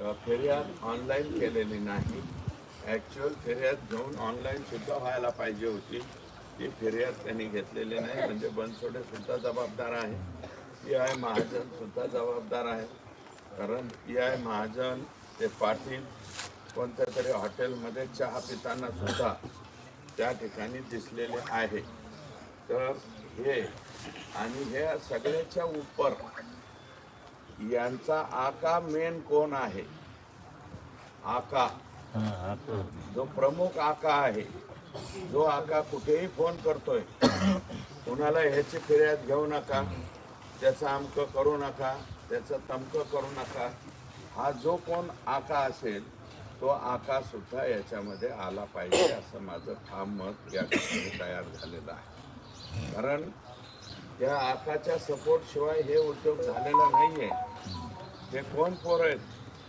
फिर्याद ऑनलाईन केलेली नाही. ॲक्च्युअल फिर्याद घेऊन ऑनलाईनसुद्धा व्हायला पाहिजे होती. ती फिर्याद त्यांनी घेतलेली नाही. म्हणजे बनसोडेसुद्धा जबाबदार आहे. पी आय महाजनसुद्धा जबाबदार आहे. कारण पी आय महाजन ते पाटील कोणत्या तरी हॉटेलमध्ये चहा पिताना सुद्धा त्या ठिकाणी दिसलेले आहे. तर हे आणि हे सगळ्याच्या उपर यांचा आका मेन कोण आहे? आका. जो प्रमुख आका आहे. जो आका कुठेही फोन करतोय. कुणाला ह्याची फिर्याद घेऊ नका. त्याचं अमकं करू नका. त्याचं तमकं करू नका. हा जो कोण आका असेल तो आका सुद्धा याच्यामध्ये आला पाहिजे असं माझं ठाम मत या ठिकाणी तयार झालेलं आहे. कारण त्या आकाच्या सपोर्ट शिवाय हे उद्योग झालेला नाहीये. हे कोण पोरं आहेत?